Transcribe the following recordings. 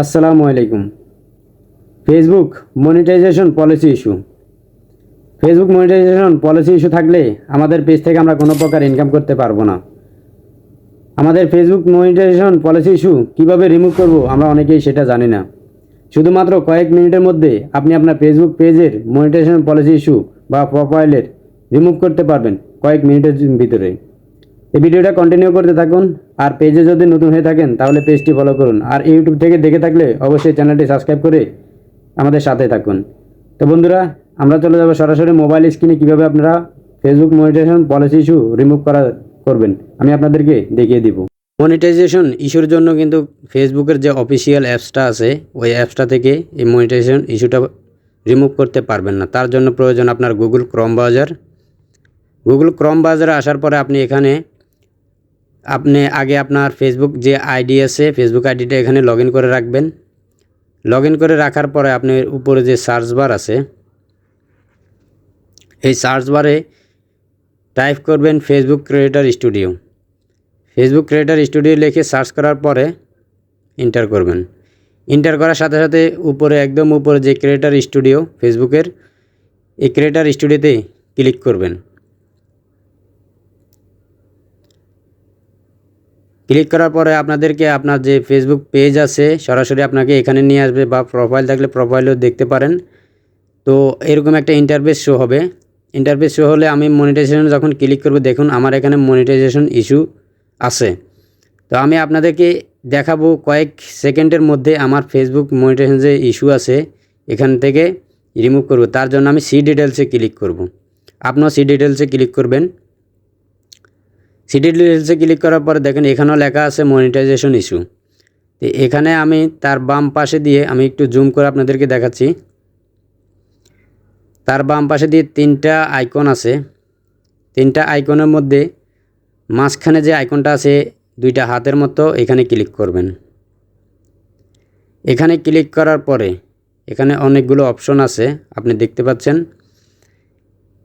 আসসালামু আলাইকুম। Facebook monetization policy issue Facebook monetization policy issue থাকলে আমাদের পেজ থেকে আমরা কোনো প্রকার ইনকাম করতে পারব না। আমাদের ফেসবুক মনিটাইজেশন পলিসি ইস্যু কীভাবে রিমুভ করব আমরা অনেকেই সেটা জানি না। শুধুমাত্র কয়েক মিনিটের মধ্যে আপনি আপনার ফেসবুক পেজের মনিটাইজেশন পলিসি ইস্যু বা প্রোফাইলের রিমুভ করতে পারবেন কয়েক মিনিটের ভিতরে। এই ভিডিওটা কন্টিনিউ করতে থাকুন, আর পেজে যদি নতুন হয়ে থাকেন, তাহলে পেজটি ফলো করুন। আর ইউটিউব থেকে দেখে থাকলে অবশ্যই চ্যানেলটি সাবস্ক্রাইব করে আমাদের সাথে থাকুন। তো বন্ধুরা, আমরা চলে যাব সরাসরি মোবাইল স্ক্রিনে কীভাবে আপনারা Facebook monetization policy issue remove করা করবেন, আমি আপনাদেরকে দেখিয়ে দিব। মনিটাইজেশন ইস্যুর জন্য কিন্তু ফেসবুকের যে অফিসিয়াল অ্যাপসটা আছে, ওই অ্যাপসটা থেকে এই মনিটাইজেশন ইস্যুটা রিমুভ করতে পারবেন না। তার জন্য প্রয়োজন আপনার গুগল ক্রম ব্রাউজার গুগল ক্রম ব্রাউজারে আসার পরে আপনি এখানে আপনি আগে আপনার ফেসবুক যে আইডি আছে ফেসবুক আইডিটা এখানে লগ করে রাখবেন। লগ করে রাখার পরে আপনি উপরে যে সার্চ বার আছে, এই সার্চ বারে টাইপ করবেন Facebook creator studio Facebook creator studio লিখে সার্চ করার পরে এন্টার করবেন। এন্টার করার সাথে সাথে উপরে একদম উপরে যে ক্রিয়েটার স্টুডিও ফেসবুকের এই ক্রিয়েটার স্টুডিওতে ক্লিক করবেন। ক্লিক করার পরে আপনাদেরকে আপনার যে ফেসবুক পেজ আছে, সরাসরি আপনাকে এখানে নিয়ে আসবে বা প্রোফাইল থাকলে প্রোফাইলও দেখতে পারেন। তো এরকম একটা ইন্টারফেস শো হবে। ইন্টারফেস শো হলে আমি মনিটাইজেশন যখন ক্লিক করব, দেখুন আমার এখানে মনিটাইজেশন ইস্যু আছে। তো আমি আপনাদেরকে দেখাবো কয়েক সেকেন্ডের মধ্যে আমার ফেসবুক মনিটাইজেশন যে ইস্যু আছে, এখান থেকে রিমুভ করব। তার জন্য আমি সি ডিটেলসে ক্লিক করব। আপনিও সি ডিটেলসে ক্লিক করবেন। সি ডিটেলসে ক্লিক করার পরে দেখেন এখানেও লেখা আছে মনিটাইজেশন ইস্যু। তো এখানে আমি তার বাম পাশে দিয়ে আমি একটু জুম করে আপনাদেরকে দেখাচ্ছি। তার বাম পাশে দিয়ে তিনটা আইকন আছে। তিনটা আইকনের মধ্যে মাঝখানে যে আইকনটা আছে, দুইটা হাতের মতো এখানে ক্লিক করবেন। এখানে ক্লিক করার পরে এখানে অনেকগুলো অপশন আছে, আপনি দেখতে পাচ্ছেন।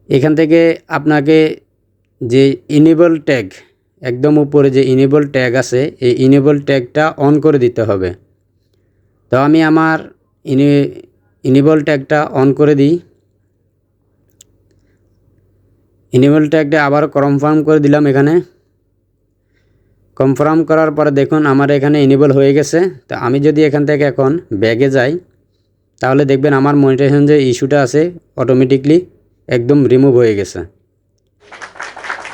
এখান থেকে আপনাকে যে ইনেবল ট্যাগ একদম উপরে যে ইনেবল ট্যাগ আছে, এই ইনেবল ট্যাগটা অন করে দিতে হবে। তো আমি আমার ইনে ইনেবল ট্যাগটা অন করে দিই। ইনেবল ট্যাগটা আবার কনফার্ম করে দিলাম এখানে। কনফার্ম করার পরে দেখুন আমার এখানে ইনেবল হয়ে গেছে। তো আমি যদি এখান থেকে এখন ব্যাগে যাই, তাহলে দেখবেন আমার মনিটাইজেশন যে ইস্যুটা আছে অটোমেটিকলি একদম রিমুভ হয়ে গেছে।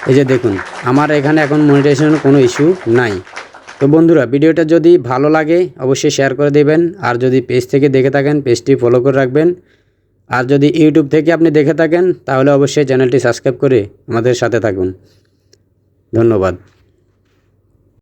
এই যে দেখুন, আমার এখানে এখন মনিটাইজেশন কোনো ইস্যু নাই। তো বন্ধুরা, ভিডিওটা যদি ভালো লাগে, অবশ্যই শেয়ার করে দেবেন। আর যদি পেজ থেকে দেখে থাকেন পেজটি ফলো করে রাখবেন। আর যদি ইউটিউব থেকে আপনি দেখে থাকেন, তাহলে অবশ্যই চ্যানেলটি সাবস্ক্রাইব করে আমাদের সাথে থাকুন। ধন্যবাদ।